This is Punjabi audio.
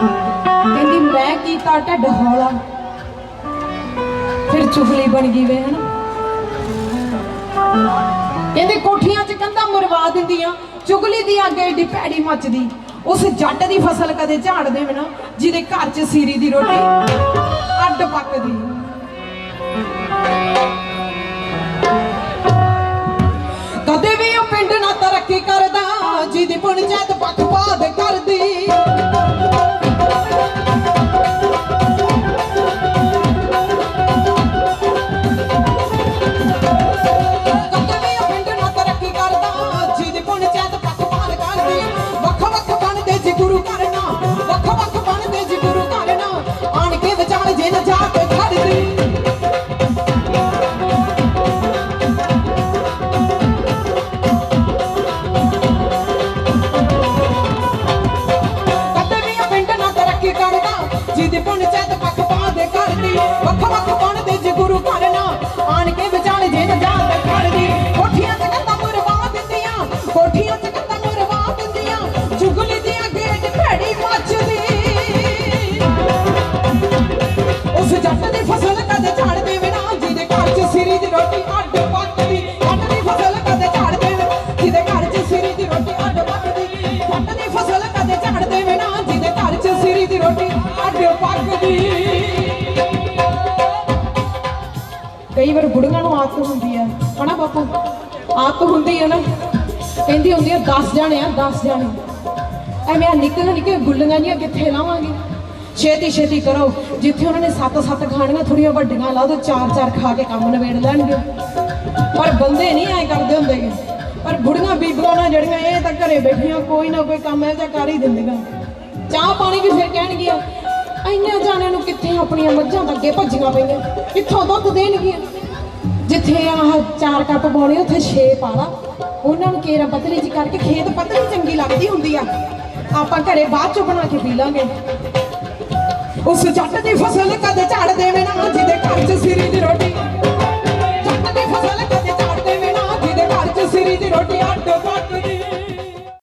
ਕਹਿੰਦੀ, ਮੈਂ ਕੀਤਾ ਢੱਡ ਹੌਲਾ ਫਿਰ ਚੁਗਲੀ ਬਣ ਗਈ ਵੇ, ਹਨਾ? ਕਹਿੰਦੇ, ਕੋਠੀਆਂ 'ਚ ਕੰਧਾਂ ਮਰਵਾ ਦਿੰਦੀਆਂ, ਚੁਗਲੀ ਦੀ ਅੱਗੇ ਏਡੀ ਭੈੜੀ ਮੱਚਦੀ। ਉਸ ਜੱਟ ਦੀ ਫਸਲ ਕਦੇ ਝਾੜ ਦੇਵੇ ਨਾ, ਜਿਹਦੇ ਘਰ 'ਚ ਸੀਰੀ ਦੀ ਰੋਟੀ ਅੱਡ ਪੱਕਦੀ। ਕਦੇ ਵੀ ਉਹ ਪਿੰਡ ਨਾ ਤਰੱਕੀ ਕਰਦਾ, ਜਿਹਦੀ ਪੰਚਾਇਤ ਪੱਖਪਾਤ ਕਰਦੀ ਕਦੇ ਕਰਦਾ ਜਿਹਦੀ ਪੰਚਾਇਤ ਪੱਖ ਪਾ ਦੇ। ਕਰਦੀ ਵੱਖ ਵੱਖ ਬਣਦੇ ਜੀ ਗੁਰੂ ਕਰਨਾ ਆਣ ਕੇ ਵਿਚਾਲੇ ਜੇ ਨਾ ਜਾਣ ਤੇ ਕੋਠੀਆਂ ਚ ਕੰਦਾ ਮੁਰਵਾ ਦਿੰਦੀਆਂ। ਕੋਠੀਆਂ ਚ ਕੰਦਾ ਮੁਰਵਾ ਦਿੰਦੀਆਂ। ਚੁਗਲੀ ਦੀ ਗੇਟ ਭੈੜੀ ਮੱਚਦੀ। ਉਸ ਜੱਟ ਦੀ ਫਸਲ ਕਦੇ ਝਾੜ ਦੇਵੇ ਨਾ? ਜਿਹਦੇ ਘਰ 'ਚ ਸਿਰੀ ਦੀ ਰੋਟੀ ਅੱਡ ਪੱਕਦੀ। ਜੱਟ ਦੀ ਫਸਲ ਕਦੇ ਝਾੜ ਦੇਵੇ ਜਿਹਦੇ ਘਰ 'ਚ ਸਿਰੀ ਦੀ ਰੋਟੀ ਅੱਡ ਪੱਕਦੀ। ਜੱਟ ਦੀ ਫਸਲ ਕਈ ਵਾਰ ਬੁੜੀਆਂ ਨੂੰ ਆਦਤ ਹੁੰਦੀ ਹੈ ਹਨਾ ਬਾਪੂ? ਆਦਤ ਹੁੰਦੀ ਹੈ ਨਾ। ਕਹਿੰਦੀ ਹੁੰਦੀ ਹੈ 10 ਜਾਣੇ ਆ 10 ਜਾਣੇ ਐਵੇਂ ਆ ਨਿੱਕੇ ਨਿੱਕੇ ਗੁੱਲੀਆਂ ਜੀਆਂ ਕਿੱਥੇ ਲਾਵਾਂਗੇ? ਛੇਤੀ ਛੇਤੀ ਕਰੋ। ਜਿੱਥੇ ਉਹਨਾਂ ਨੇ ਸੱਤ ਸੱਤ ਖਾਣੀਆਂ ਥੋੜੀਆਂ ਵੱਡੀਆਂ ਲਾ ਦੋ ਚਾਰ ਚਾਰ ਖਾ ਕੇ ਕੰਮ ਨਵੇੜ ਲੈਣਗੇ। ਪਰ ਬੰਦੇ ਨਹੀਂ ਐ ਕਰਦੇ ਹੁੰਦੇਗੇ ਪਰ ਬੁੜੀਆਂ ਬੀਬੀਆਂ ਨਾਲ ਜਿਹੜੀਆਂ, ਇਹ ਤਾਂ ਘਰੇ ਬੈਠੀਆਂ, ਕੋਈ ਨਾ ਕੋਈ ਕੰਮ ਇਹ ਤਾਂ ਕਰ ਹੀ ਦਿੰਦੀਆਂ। ਚਾਹ ਪਾਣੀ ਵੀ ਫਿਰ ਕਹਿਣਗੀਆਂ ਇੰਨੇ ਜਾਣਿਆਂ ਨੂੰ ਕਿੱਥੇ ਆਪਣੀਆਂ ਮੱਝਾਂ ਅੱਗੇ ਭੱਜੀਆਂ ਪਈਆਂ? ਕਿੱਥੋਂ ਦੁੱਧ ਦੇਣਗੀਆਂ? ਜਿੱਥੇ ਆਹ ਚਾਰ ਕੱਪ ਪਾਉਣੇ, ਉੱਥੇ ਛੇ ਪਾ ਲਾ। ਉਹਨਾਂ ਨੂੰ ਕੇਰਾ ਪਤਲੀ ਜੀ ਕਰਕੇ ਖੇਤ ਪਤਲੀ ਚੰਗੀ ਲੱਗਦੀ ਹੁੰਦੀ ਆ। ਆਪਾਂ ਘਰੇ ਬਾਅਦ ਚੋਂ ਬਣਾ ਕੇ ਪੀ ਲਾਂਗੇ। ਉਸ ਜੱਟ ਦੀ ਫਸਲ ਕਦੇ ਝਾੜ